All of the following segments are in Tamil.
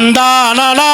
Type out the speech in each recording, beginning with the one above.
தந்தானனா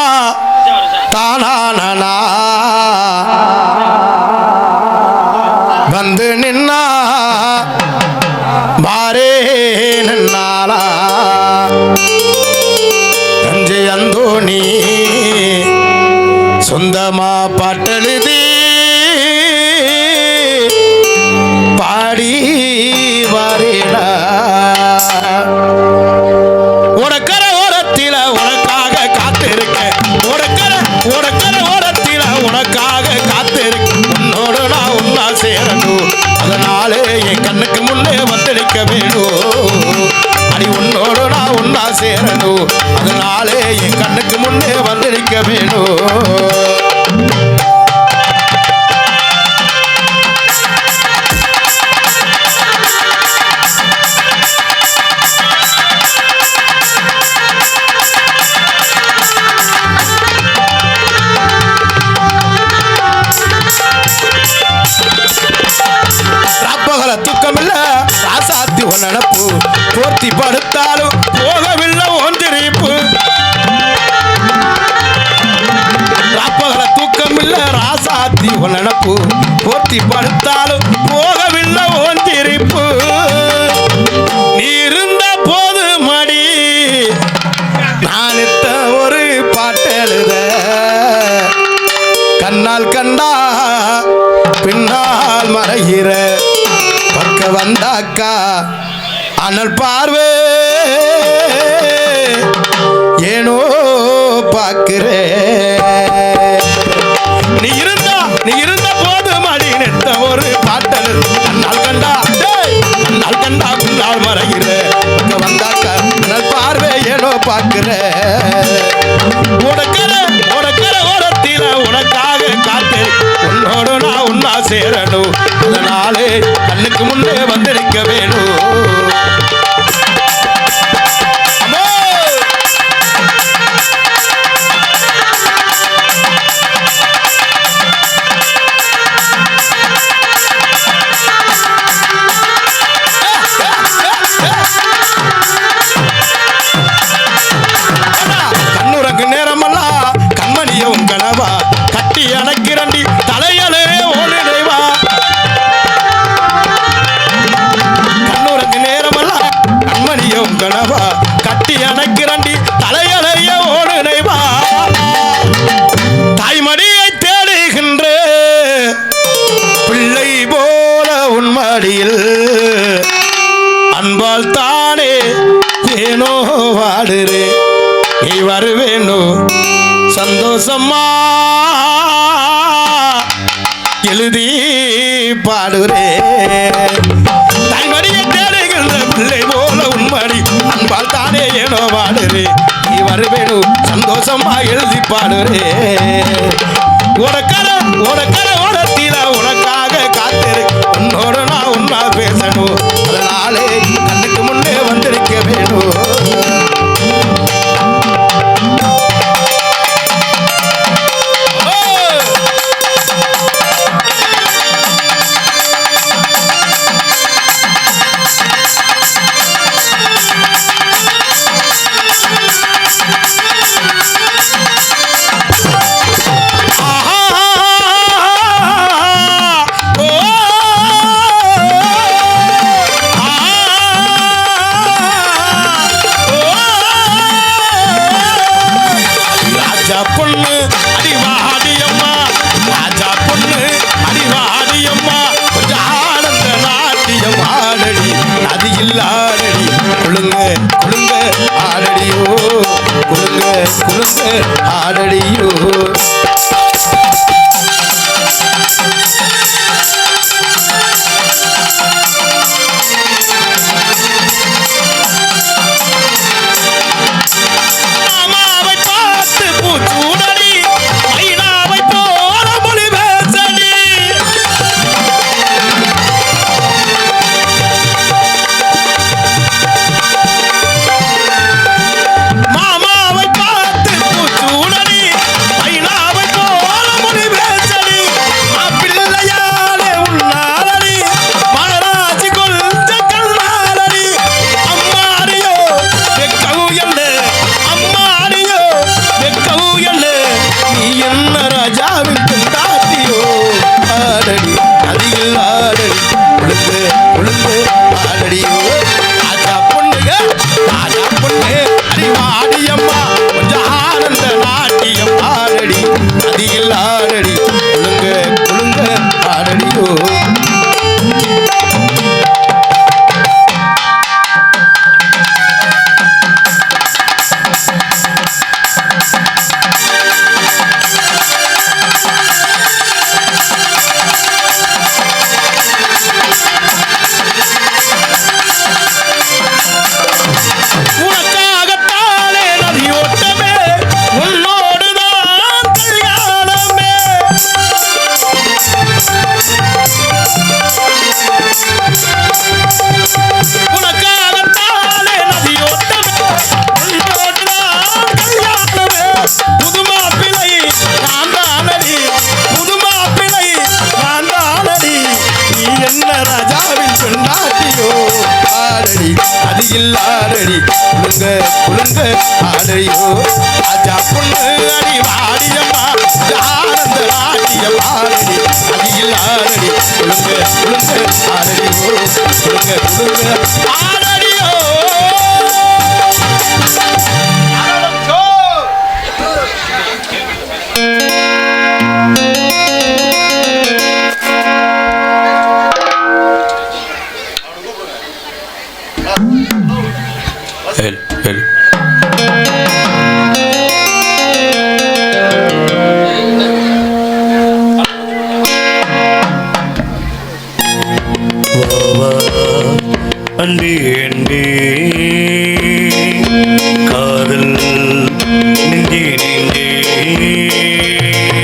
உன்னா அதனாலே என் கண்ணுக்கு முன்னே வந்திருக்க வேணும். நான் ஒரு பாட்டெழுத கண்ணால் கண்டா பின்னால் மறைகிற. பக்க வந்தாக்கா அனல் பார்வை உனக்கர உனக்கர ஓரத்தில உனக்காக காத்து. உன்னோடு நான் உன்னா சேரணும். அதனாலே கண்ணுக்கு முன்னே வந்திருக்க வேணும். பாடுறே. நீ வருவேனோ? சந்தோஷமா? எழுதி பாடுறே. தாய்மடியை தேடுகின்ற பிள்ளை போல உண்மடி அன்பால் தானே ஏனோ பாடுறே. நீ வருவேனோ? சந்தோஷமா எழுதி பாடுறே. ஒரு கரம் ஒரு கரம் ராஜா பொண்ணு அடிவாடியம்மா. ராஜா பொண்ணு அடிவாடியம்மா. கொஞ்சம் ஆனந்த நாட்டியம் ஆடடி அது இல்லாடடி குழுங்க குழுங்க ஆடடியோ குழுங்க குழுங்க ஆடடியோ